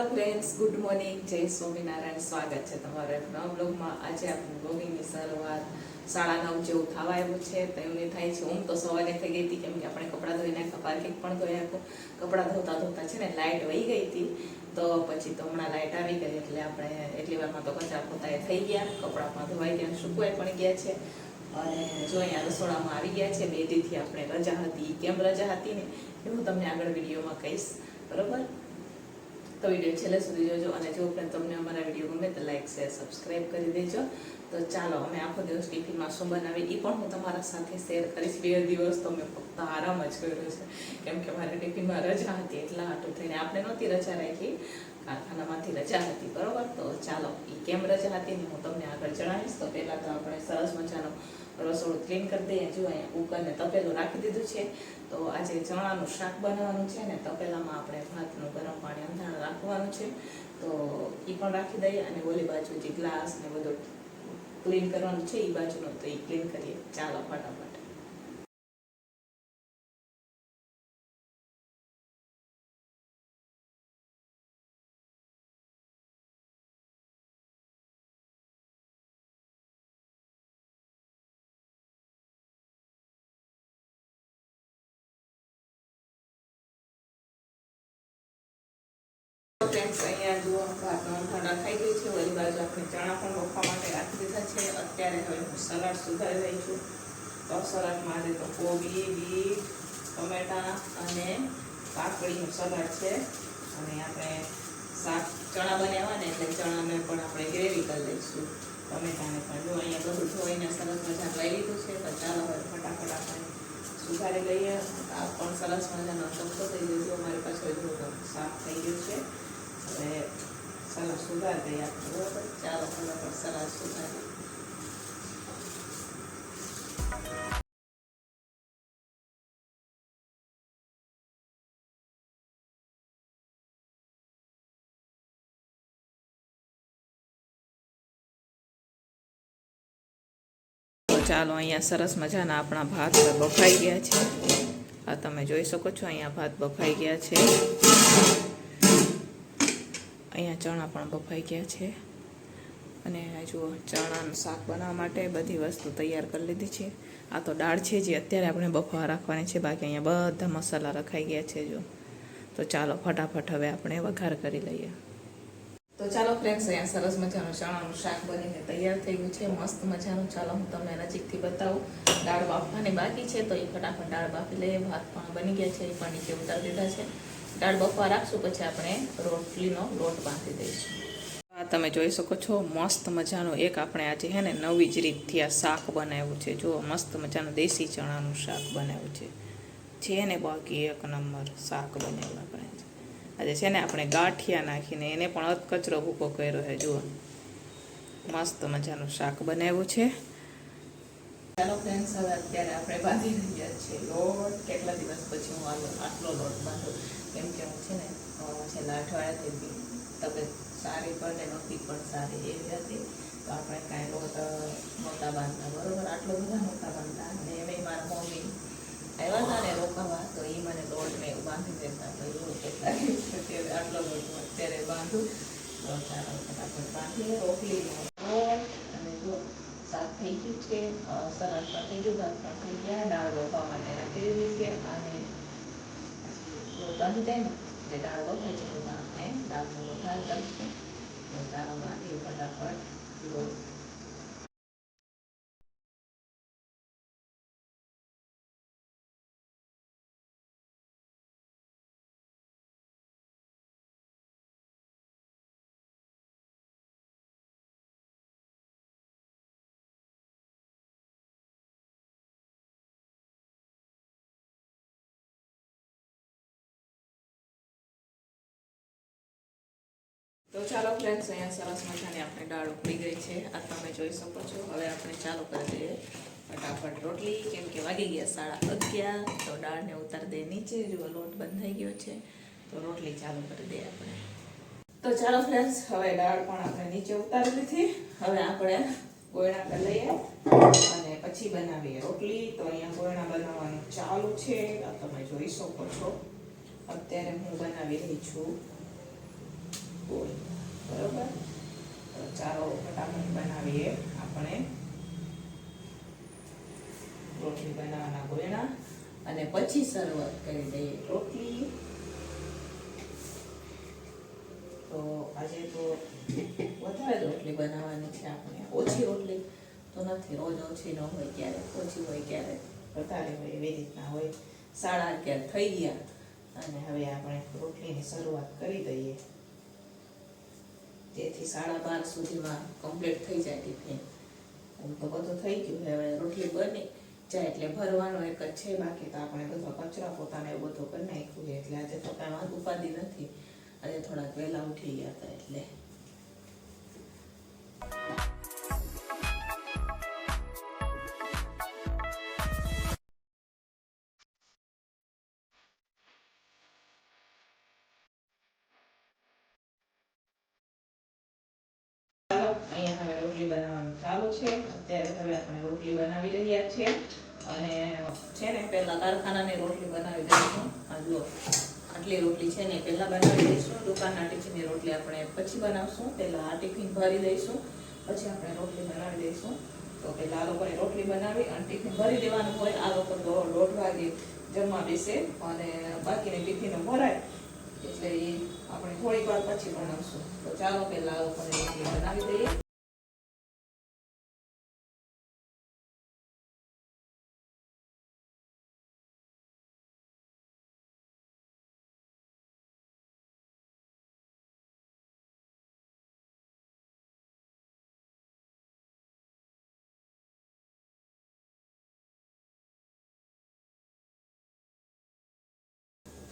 હાલો friends good morning જય સ્વામિનારાયણ સ્વાગત છે તમારા નવા બ્લોગમાં આજે આપણું બ્લોગિંગની શરૂઆત સાડા નવ જેવું થવા આવ્યું છે, તો એમને થાય છે. હું તો સવારે થઈ ગઈ હતી, કેમ કે આપણે કપડાં ધોઈ નાખ્યા પાર્કિંગ પણ ધોઈ નાખ્યું કપડાં ધોતા ધોતા છે ને લાઇટ વહી ગઈ હતી, તો પછી તો હમણાં લાઇટ આવી ગઈ એટલે આપણે એટલી વારમાં તો કચરા પોતા થઈ ગયા. કપડાં ધોવાઈ ગયા, સુકવાઈ પણ ગયા છે. અને જો અહીંયા રસોડામાં આવી ગયા છે બે દીથી આપણે રજા હતી. કેમ રજા હતી ને, એ હું તમને આગળ વિડીયોમાં કહીશ. બરોબર? તો વીડિયો છેલ્લે સુધી જોજો અને જો પણ તમને અમારા વીડિયો ગમે તો લાઈક શેર સબસ્ક્રાઈબ કરી દેજો. તો ચાલો, અમે આખો દિવસ ટિફિનમાં શું બનાવી એ પણ હું તમારા સાથે શેર કરીશ. બે દિવસ તો મેં ફક્ત આરામ જ કર્યો છે. કેમ કે મારે ટિફિનમાં રજા હતી, એટલા હાટું થઈને આપણે નહોતી રજા રાખી. કારખાનામાંથી રજા હતી, બરોબર? તો ચાલો એ કેમ રજા હતી ને હું તમને આગળ જણાવીશ. તો પહેલાં તો આપણે સરસ મજાનો રસોડું ક્લીન કરી દઈએ. જો અહીંયા કુકરને તપેલું રાખી દીધું છે, તો આજે ચણાનું શાક બનાવવાનું છે ને તપેલામાં આપણે ભાતનું ગરમ પાણી અંધાણ રાખવાનું છે. તો એ પણ રાખી દઈએ અને ઓલી બાજુ જે ગ્લાસ ને બધું ક્લીન કરવાનું છે એ બાજુનો તો એ ક્લીન કરીએ. ચાલો ફટાફટ. ફ્રેન્ડ્સ અહીંયા જુઓ, ભાતનો ઊંધણ રખાઈ ગઈ છે ઓલી બાજુ આપણે ચણા પણ બફવા માટે રાખી દીધા છે. અત્યારે હવે હું સલાડ સુધારી રહી છું. તો સલાડમાં આજે તો કોબી, બીટ, ટમેટા અને કાકડીનું સલાડ છે. અને આપણે શાક ચણા બનાવ્યા ને એટલે ચણાને પણ આપણે ગ્રેવી કરી લઈશું ટમેટાને પણ જો અહીંયા બધું ધોઈને સરસ મજા લઈ લીધું છે, તો ચાલો હવે ફટાફટ આપણે સુધારી લઈએ. આ પણ સરસ મજાનો ચમચો થઈ ગયો છે. અમારી પાસે સાફ થઈ ગયું છે. તો ચાલો, અહીંયા સરસ મજાના આપણા ભાત બફાઈ ગયા છે. આ તમે જોઈ શકો છો, અહીંયા ભાત બફાઈ ગયા છે. અહીંયા ચણા પણ બફાઈ ગયા છે. અને જુઓ, ચણાનું શાક બનાવવા માટે બધી વસ્તુ તૈયાર કરી લીધી છે. આ તો દાળ છે જે અત્યારે આપણે બફવા રાખવાની છે. બાકી અહીંયા બધા મસાલા રખાઈ ગયા છે જો. તો ચાલો, ફટાફટ હવે આપણે વઘાર કરી લઈએ. તો ચાલો ફ્રેન્ડ્સ અહીંયા સરસ મજાનું ચણાનું શાક બનીને તૈયાર થઈ ગયું છે. મસ્ત મજાનું. ચાલો, હું તમને નજીકથી બતાવું. દાળ બાફવાની બાકી છે, તો એ ફટાફટ દાળ બાફી લઈએ. ભાત પણ બની ગયા છે, એ પણ નીચે ઉતારી દીધા છે. દાળ બફવા રાખશું પછી આપણે રોટલીનો લોટ બાંધી દઈશું. આ તમે જોઈ શકો છો મસ્ત મજાનું એક આપણે આજે હે ને નવી જ રીતથી આ શાક બનાવ્યું છે. જુઓ મસ્ત મજાનું દેશી ચણાનું શાક બનાવ્યું છે. છે ને બાકી એક નંબર શાક બનાવ્યું આપણે આજે. છે ને આપણે ગાંઠિયા નાખીને એને પણ અધકચરો ભૂકો કર્યો છે જુઓ. મસ્ત મજાનું શાક બનાવ્યું છે. ચાલો ફ્રેન્ડ્સ હવે અત્યારે આપણે બાંધી રહ્યા છીએ લોટ. કેટલા દિવસ પછી હું આટલો લોટ બાંધું? કેમ કે હું છે ને છેલ્લા અઠવાડિયાથી તબિયત સારી ને નહોતી પણ સારી એવી હતી. તો આપણે કાંઈ લોટ નહોતા બાંધતા બરોબર? આટલો બધા નહોતા બાંધતા અને એમ મારા મમ્મી આવ્યા હતા ને રોકાવા, તો એ મને લોટ ને એવું બાંધી દેતા. તો એવું અત્યારે આટલો લોટ અત્યારે બાંધું. તો ચાલો, ફટાફટ બાંધીએ રોટલીનો લોટ અને જો શાક થઈ ગયું છે સરસ થઈ ગયું, ભાત થઈ ગયા, દાળ બફવા માટે રાખી દીધી છે. અને tu tới như thế mà thì ta có thể chịu được mà thế đào một thân tâm thế người ta mà yêu và đạo hết rồi તો ચાલો ફ્રેન્ડ્સ અહીંયા સરસ મજાની આપણે દાળ ઉકળી ગઈ છે. આ તમે જોઈ શકો છો. હવે આપણે ચાલુ કરી દઈએ. ફટાફટ રોટલી, કેમ કે વાગી ગયા સાડા અગિયાર, તો દાળને ઉતાર દે નીચે. જો લોટ બંધ થઈ ગયો છે, તો રોટલી ચાલુ કરી દઈએ આપણે. તો ચાલો ફ્રેન્ડ્સ હવે દાળ પણ આપણે નીચે ઉતારી લીધી. હવે આપણે ગોયણા કરી લઈએ અને પછી બનાવીએ રોટલી. તો અહીંયા ગોયણા બનાવવાનું ચાલુ છે. આ તમે જોઈ શકો છો. અત્યારે હું બનાવી રહી છું. ગોળ. બરોબર? ચાલો ફટાફટ બનાવીએ આપણે. રોટલી બનાવવાના ગોળના અને પછી શરૂઆત કરી દઈએ રોટલી. તો આજે તો વધારે રોટલી બનાવવાની છે આપણે. ઓછી રોટલી તો નથી, રોજ ઓછી ન હોય ક્યારેક, ઓછી હોય ક્યારેક. વધારે હોય એવી રીતના હોય. સાડા અગિયાર થઈ ગયા. અને હવે આપણે રોટલીની શરૂઆત કરી દઈએ. જેથી સાડા બાર સુધીમાં કમ્પ્લીટ થઈ જાય ટિફિન એમ તો બધું થઈ ગયું. હવે રોટલી બની જાય એટલે ભરવાનો એક જ છે. બાકી તો આપણે બધો કચરા પોતાને એવું બધું કરી નાખ્યું એટલે આજે તો કાંઈ વાંધો ઉપાધિ નથી. આજે થોડાક વહેલા ઉઠી ગયા હતા એટલે. રોટલી બનાવી રહ્યા છીએ અને છે ને, પહેલાં કારખાનાની રોટલી બનાવી દઈશું. આ જુઓ, આટલી રોટલી છે ને, પહેલાં બનાવી દઈશું. દુકાનના ટિફિનની રોટલી આપણે પછી બનાવશું. પહેલાં આ ટિફિન ભરી દઈશું. પછી આપણે રોટલી બનાવી દઈશું. તો પહેલાં આ લોકોને રોટલી બનાવી અને ટિફિન ભરી દેવાનું હોય, આ લોકો તો દોઢ વાગે જમવા બેસે અને બાકીની ટિફિનો ભરાય. એટલે એ આપણે થોડીક વાર પછી બનાવશું. તો ચાલો પહેલાં આ લોકોને રોટલી બનાવી દઈએ.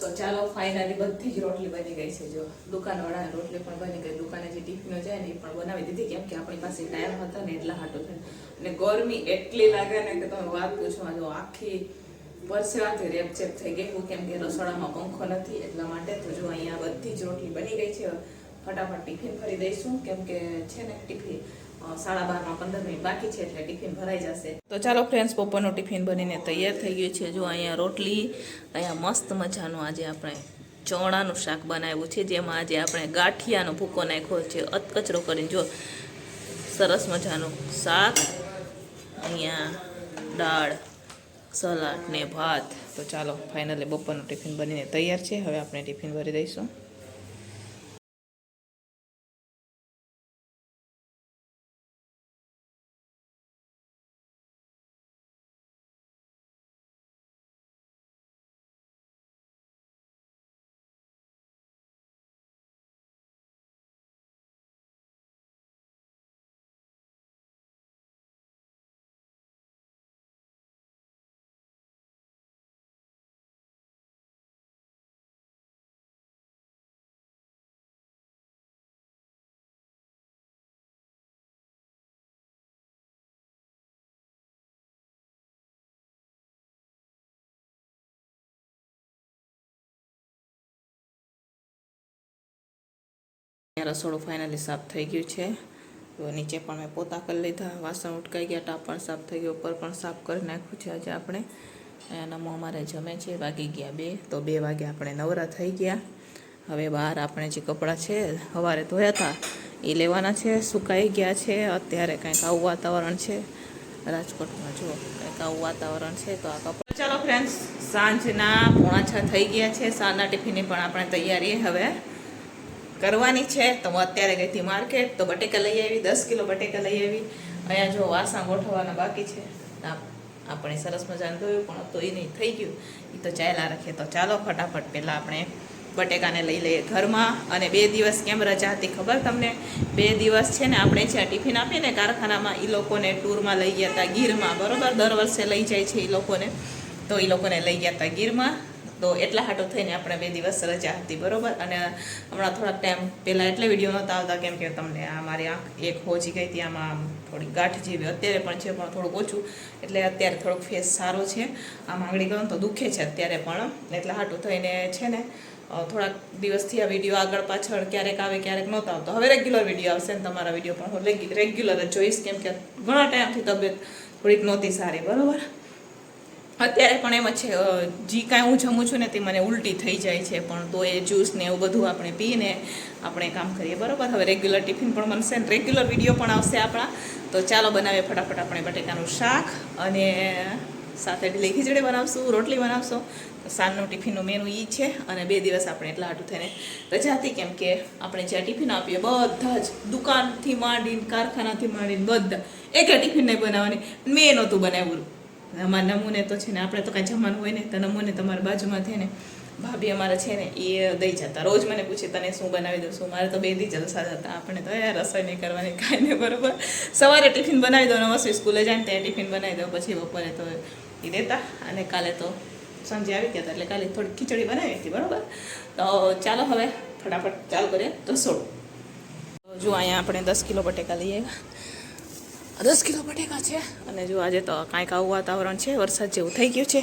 તો ચાલો ફાઇનલી બધી જ રોટલી બની ગઈ છે. જો દુકાનવાળાની રોટલી પણ બની ગઈ. દુકાને જે ટિફિનો જાય ને એ પણ બનાવી દીધી, કેમ કે આપણી પાસે ટાઈમ હતો ને એટલા હાટો છે. અને ગરમી એટલી લાગે ને કે તમે વાત પૂછો જો આખી પરસેવાથી રેપચેપ થઈ ગઈ કેમ કે રસોડામાં પંખો નથી એટલા માટે તો જો અહીંયા બધી જ રોટલી બની ગઈ છે. ફટાફટ ટિફિન ભરી દઈશું, કેમ કે છે ને ટિફિન સાડા બારમાં, પંદર મિનિટ બાકી છે એટલે ટિફિન ભરાઈ જશે. તો ચાલો ફ્રેન્ડ્સ બપોરનું ટિફિન બનીને તૈયાર થઈ ગયું છે. જો અહીંયા રોટલી, અહીંયા મસ્ત મજાનું આજે આપણે ચણાનું શાક બનાવ્યું છે, જેમાં આજે આપણે ગાંઠિયાનો ભૂકો નાખ્યો છે. અતકચરો કરીને જો સરસ મજાનું શાક, અહીંયા દાળ, સલાડ ને ભાત. તો ચાલો ફાઇનલી બપોરનું ટિફિન બનીને તૈયાર છે. હવે આપણે ટિફિન ભરી દઈશું. રસોડું ફાઇનલી સાફ થઈ ગયું છે. તો નીચે પણ મેં પોતા કરી લીધા. વાસણ ઉટકાઈ ગયા, ટાપ પણ સાફ થઈ ગયો. ઉપર પણ સાફ કરી નાખ્યું છે આજે આપણે. નમો અમારે જમે છે, વાગી ગયા બે. તો બે વાગે આપણે નવરા થઈ ગયા. હવે બહાર આપણે જે કપડાં છે, સવારે ધોયા હતા, એ લેવાના છે. સુકાઈ ગયા છે. અત્યારે કંઈક આવું વાતાવરણ છે. રાજકોટમાં જુઓ, કંઈક આવું વાતાવરણ છે. તો આ કપડાં ચાલો ફ્રેન્ડ્સ સાંજના પોણા છ થઈ ગયા છે. સાંજના ટિફિનની પણ આપણે તૈયારી હવે. કરવાની છે, તો હું અત્યારે ગઈ હતી માર્કેટ, તો બટેકા લઈ આવી, દસ કિલો બટેકા લઈ આવી. અહીંયા જો વાસણ ગોઠવવાના બાકી છે. આપણે સરસ મજાનું ધોયું પણ તો એ નહીં થઈ ગયું. એ તો ચાલ્યા રાખીએ તો ચાલો ફટાફટ પહેલાં આપણે બટેકાને લઈ લઈએ ઘરમાં. અને બે દિવસ કેમ રજા હતી ખબર તમને? બે દિવસ છે ને આપણે જ્યાં ટિફિન આપીએ ને કારખાનામાં એ લોકોને ટૂરમાં લઈ ગયા હતા ગીરમાં. બરોબર? દર વર્ષે લઈ જાય છે એ લોકોને. તો એ લોકોને લઈ ગયા હતા ગીરમાં. તો એટલા હાટો થઈને આપણે બે દિવસ રજા હતી, બરોબર? અને હમણાં થોડાક ટાઈમ પહેલાં એટલે વીડિયો નહોતા આવતા, કેમ કે તમને આ મારી આંખ એક હોજી ગઈ હતી, આમાં થોડી ગાંઠ જેવી અત્યારે પણ છે, પણ થોડુંક ઓછું. એટલે અત્યારે થોડોક ફેસ સારો છે. આ માંગણી ને તો દુખે છે અત્યારે પણ, એટલા હાટું થઈને છે ને થોડાક દિવસથી આ વીડિયો આગળ પાછળ ક્યારેક આવે, ક્યારેક નહોતા આવતો. હવે રેગ્યુલર વીડિયો આવશે ને તમારા વીડિયો પણ હું રેગ્યુલર જ જોઈશ, કેમ કે ઘણા ટાઈમથી તબિયત થોડીક નહોતી સારી, બરોબર? અત્યારે પણ એમ જ છે જે કાંઈ હું જમું છું ને તે મને ઉલટી થઈ જાય છે, પણ તો એ જ્યુસ ને એવું બધું આપણે પીને આપણે કામ કરીએ, બરાબર? હવે રેગ્યુલર ટિફિન પણ બનશે ને રેગ્યુલર વીડિયો પણ આવશે આપણા. તો ચાલો બનાવીએ ફટાફટ આપણે બટેકાનું શાક અને સાથે ઢીલી ખીચડી બનાવશું, રોટલી બનાવશો. સાંજનું ટિફિનનું મેનુ એ છે અને બે દિવસ આપણે એટલા હાટું થઈને રજા હતી, કેમ કે આપણે જ્યાં ટિફિન આપીએ, બધા જ દુકાનથી માંડીને, કારખાનાથી માંડીને, બધા. એક ટિફિન નહીં બનાવવાની, મેં નહોતું બનાવ્યું. અમારા નમૂને તો છે ને, આપણે તો કાંઈ જમવાનું હોય ને, તો નમૂને તમારા બાજુમાં છે ને ભાભી અમારા છે ને એ દઈ જતા. રોજ મને પૂછે, તને શું બનાવી દઉં શું મારે તો બે દી જલસા જતા આપણે તો યાર, રસોઈ નહીં કરવાની, કાંઈ નહીં, બરોબર. સવારે ટિફિન બનાવી દો નવસી સ્કૂલે જાય ને, ત્યાં ટિફિન બનાવી દો પછી બપોરે તો એ દેતા અને કાલે તો સાંજે આવી ગયા હતા, એટલે કાલે થોડી ખીચડી બનાવી હતી, બરોબર? તો ચાલો હવે, ફટાફટ ચાલુ કરીએ તો તો જો અહીંયા આપણે દસ કિલો બટેકા લઈએ દસ કિલો બટેકા છે. અને જો આજે તો કાંઈક આવું વાતાવરણ છે, વરસાદ જેવું થઈ ગયું છે.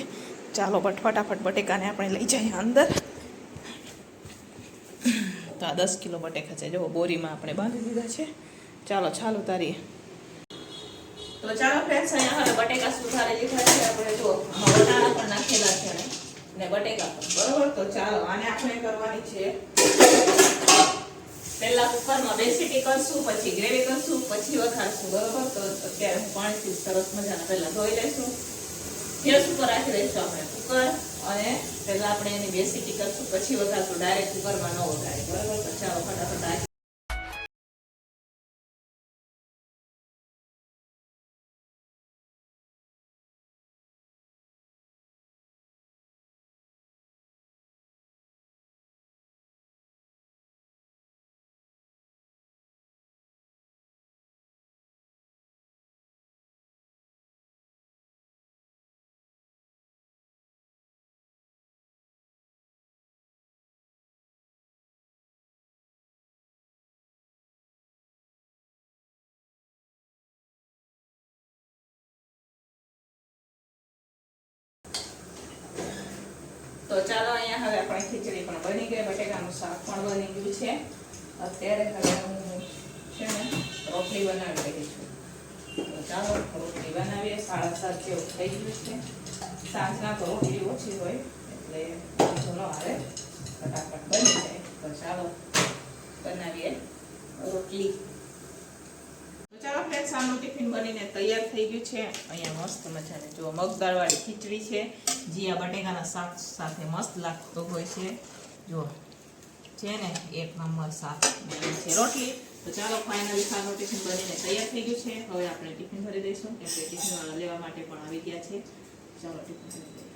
ચાલો બટ ફટાફટ બટેકાને આપણે લઈ જઈએ અંદર. તો આ દસ કિલો બટેકા છે. જો બોરીમાં આપણે બાંધી દીધા છે. ચાલો ચાલો તારી તો ચાલો ફ્રેન્ડ્સ અહીંયા હવે બટેકા સુધારે લીધા છે. આપણે જો વટાણા પણ નાખેલા છે. ને બટેકા પણ. બરોબર? તો ચાલો, આને આપણે કરવાની છે પહેલા કુકરમાં બેસીટી કરશું, પછી ગ્રેવી કરશું, પછી વઘારશું, બરોબર? તો અત્યારે હું પાણીથી સરસ મજાના પહેલા ધોઈ લઈશું. ગેસ ઉપર રાખી દઈશું આપણે કુકર અને પહેલા આપણે એની બેસીટી કરશું, પછી વઘારશું. ડાયરેક્ટ કુકરમાં ન વઘારી બરોબર? પછી ફટાફટ તો ચાલો અહીંયા હવે આપણે ખીચડી પણ બની ગઈ, બટેકાનું શાક પણ બની ગયું છે. અત્યારે હવે હું છે ને રોટલી બનાવી રહી છું. તો ચાલો રોટલી બનાવીએ, સાડા સાત જેવું થઈ ગયું છે. સાંજના તો રોટલી ઓછી હોય, એટલે વાંધો ન આવે, ફટાફટ બની જાય. તો ચાલો બનાવીએ રોટલી તો ચાલો ફ્રેન્ડ્સ આનું ટિફિન બનીને તૈયાર થઈ ગયું છે. અહીંયા મસ્ત મજાની જો મગદાળવાળી ખીચડી છે. જે આ બટેકાના શાક સાથે મસ્ત લાગતો હોય છે. જો છે ને, એક નંબર શાક છે રોટલી. તો ચાલો ફાઇનલી ખાવાનું ટિફિન બનીને તૈયાર થઈ ગયું છે. હવે આપણે ટિફિન ભરી દઈશું, કેમ કે ટિફિન લેવા માટે પણ આવી ગયા છે. ચાલો ટિફિન ભરી દઈએ.